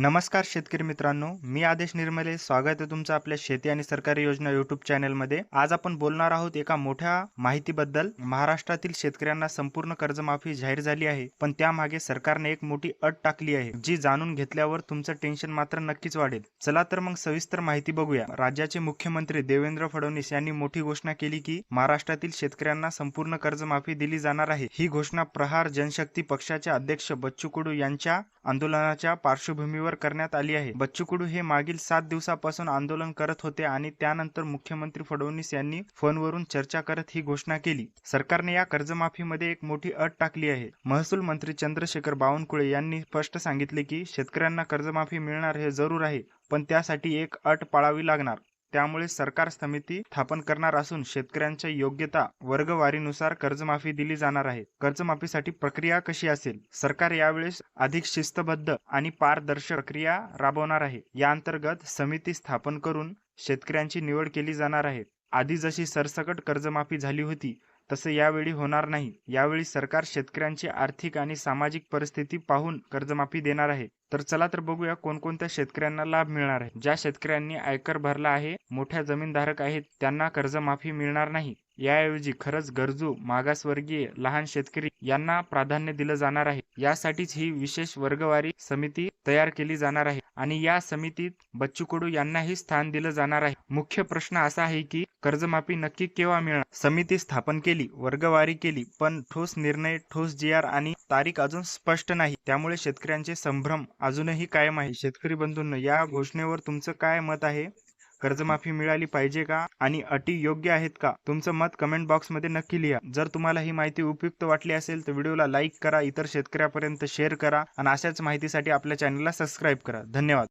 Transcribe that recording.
नमस्कार शेतकरी मित्रांनो मी आदेश निर्मले. स्वागत आहे तुमचं आपल्या शेती आणि सरकारी योजना युट्यूब चॅनलमध्ये आज आपण बोलणार आहोत एका मोठ्या माहितीबद्दल. महाराष्ट्रातील शेतकऱ्यांना संपूर्ण कर्जमाफी जाहीर झाली आहे पण त्यामागे सरकारने एक मोठी अट टाकली आहे जी जाणून घेतल्यावर तुमचं टेन्शन मात्र नक्कीच वाढेल. चला तर मग सविस्तर माहिती बघूया. राज्याचे मुख्यमंत्री देवेंद्र फडणवीस यांनी मोठी घोषणा केली की महाराष्ट्रातील शेतकऱ्यांना संपूर्ण कर्जमाफी दिली जाणार आहे. ही घोषणा प्रहार जनशक्ती पक्षाचे अध्यक्ष बच्चू कडू यांच्या आंदोलनाच्या पार्श्वभूमीवर करण्यात आली आहे. बच्चू कडू हे मागील सात दिवसापासून आंदोलन करत होते आणि त्यानंतर मुख्यमंत्री फडणवीस यांनी फोनवरून चर्चा करत ही घोषणा केली. सरकारने या कर्जमाफीमध्ये एक मोठी अट टाकली आहे. महसूल मंत्री चंद्रशेखर बावनकुळे यांनी स्पष्ट सांगितले की शेतकऱ्यांना कर्जमाफी मिळणार हे जरूर आहे पण त्यासाठी एक अट पाळावी लागणार. त्यामुळे सरकार समिती स्थापन करणार असून शेतकऱ्यांच्या योग्यता वर्गवारीनुसार कर्जमाफी दिली जाणार आहे. कर्जमाफीसाठी प्रक्रिया कशी असेल? सरकार यावेळेस अधिक शिस्तबद्ध आणि पारदर्शक प्रक्रिया राबवणार आहे. या अंतर्गत समिती स्थापन करून शेतकऱ्यांची निवड केली जाणार आहे. आधी जशी सरसकट कर्जमाफी झाली होती तसे यावेळी होणार नाही. यावेळी सरकार शेतकऱ्यांची आर्थिक आणि सामाजिक परिस्थिती पाहून कर्जमाफी देणार आहे. तर चला तर बघूया कोणकोणत्या शेतकऱ्यांना लाभ मिळणार आहे. ज्या शेतकऱ्यांनी आयकर भरला आहे मोठ्या जमीनधारक आहेत त्यांना कर्जमाफी मिळणार नाही. याऐवजी खरंच गरजू मागासवर्गीय लहान शेतकरी यांना प्राधान्य दिलं जाणार आहे. यासाठीच ही विशेष वर्गवारी समिती तयार केली जाणार आहे आणि या समितीत बच्चू कडू यांनाही स्थान दिलं जाणार आहे. मुख्य प्रश्न असा आहे की कर्जमाफी नक्की केव्हा मिळणार? समिती स्थापन केली वर्गवारी केली पण ठोस निर्णय ठोस जी आर आणि तारीख अजून स्पष्ट नाही. त्यामुळे शेतकऱ्यांचे संभ्रम अजूनही कायम आहे. शेतकरी बंधूंनो या घोषणेवर तुमचं काय मत आहे? कर्जमाफी मिळाली पाहिजे का? आणि अटी योग्य आहेत का? तुमचं मत कमेंट बॉक्समध्ये नक्की लिहा. जर तुम्हाला ही माहिती उपयुक्त वाटली असेल तर व्हिडिओला लाईक करा इतर शेतकऱ्यापर्यंत शेअर करा आणि अशाच माहितीसाठी आपल्या चॅनलला सबस्क्राईब करा. धन्यवाद.